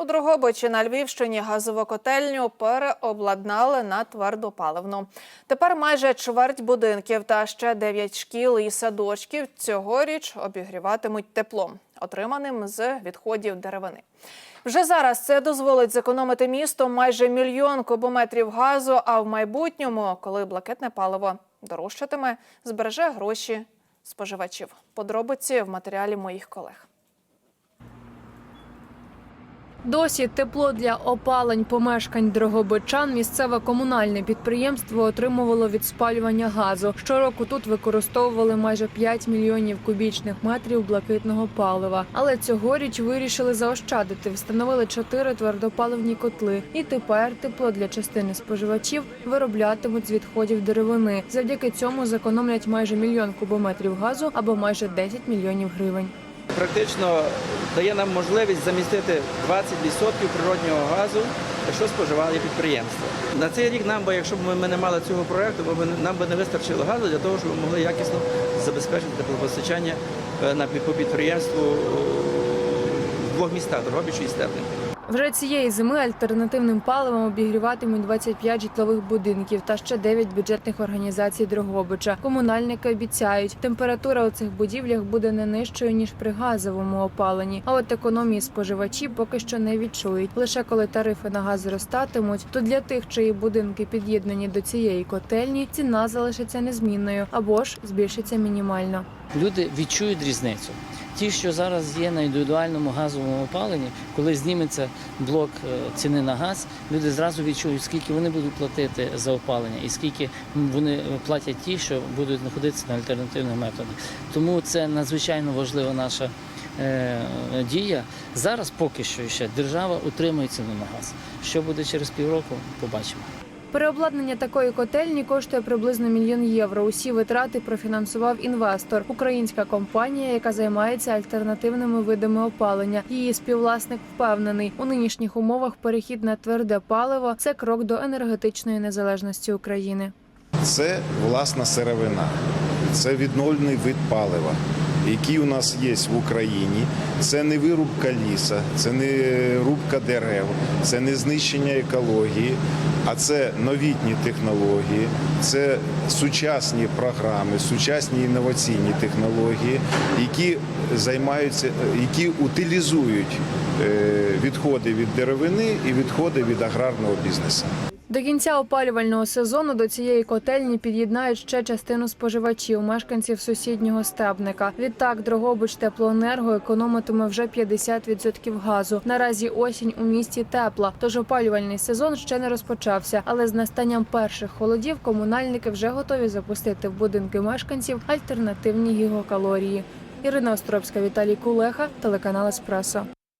У Дрогобичі на Львівщині газову котельню переобладнали на твердопаливну. Тепер майже чверть будинків та ще 9 шкіл і садочків цьогоріч обігріватимуть теплом, отриманим з відходів деревини. Вже зараз це дозволить зекономити місто майже мільйон кубометрів газу. А в майбутньому, коли блакитне паливо дорожчатиме, збереже гроші споживачів. Подробиці в матеріалі моїх колег. Досі тепло для опалень помешкань Дрогобичан місцеве комунальне підприємство отримувало від спалювання газу. Щороку тут використовували майже 5 мільйонів кубічних метрів блакитного палива. Але цьогоріч вирішили заощадити, встановили чотири твердопаливні котли. І тепер тепло для частини споживачів вироблятимуть з відходів деревини. Завдяки цьому зекономлять майже мільйон кубометрів газу або майже 10 мільйонів гривень. Практично дає нам можливість замістити 20% природнього газу, що споживає підприємство. На цей рік нам би, якщо б ми- не мали цього проекту, нам би не вистачило газу для того, щоб ми могли якісно забезпечити теплопостачання е, по підприємству в двох містах Дрогобичі і Стеблин. Вже цієї зими альтернативним паливом обігріватимуть 25 житлових будинків та ще 9 бюджетних організацій Дрогобича. Комунальники обіцяють, температура у цих будівлях буде не нижчою ніж при газовому опаленні. А от економії споживачі поки що не відчують. Лише коли тарифи на газ зростатимуть, то для тих, чиї будинки під'єднані до цієї котельні, ціна залишиться незмінною або ж збільшиться мінімально. Люди відчують різницю. Ті, що зараз є на індивідуальному газовому опаленні, коли зніметься блок е, ціни на газ, люди зразу відчують, скільки вони будуть платити за опалення і скільки вони платять ті, що будуть знаходитися на альтернативних методах. Тому це надзвичайно важлива наша е, дія. Зараз поки що ще держава утримує ціну на газ. Що буде через півроку, побачимо. Переобладнання такої котельні коштує приблизно мільйон євро. Усі витрати профінансував інвестор, українська компанія, яка займається альтернативними видами опалення. Її співвласник впевнений, у нинішніх умовах перехід на тверде паливо це крок до енергетичної незалежності України. Це власна сировина, це відновлений вид палива, який у нас є в Україні. Це не вирубка ліса, це не рубка дерев, це не знищення екології, а це новітні технології, це сучасні програми, сучасні інноваційні технології, які займаються, які утилізують е, відходи від деревини і відходи від аграрного бізнесу. До кінця опалювального сезону до цієї котельні під'єднають ще частину споживачів, мешканців сусіднього стебника. Відтак Дрогобич теплоенерго економитиме вже 50% газу. Наразі осінь у місті тепла, тож опалювальний сезон ще не розпочався. Але з настанням перших холодів комунальники вже готові запустити в будинки мешканців альтернативні гігокалорії. Ірина Островська, Віталій Кулеха, телеканал Еспресо.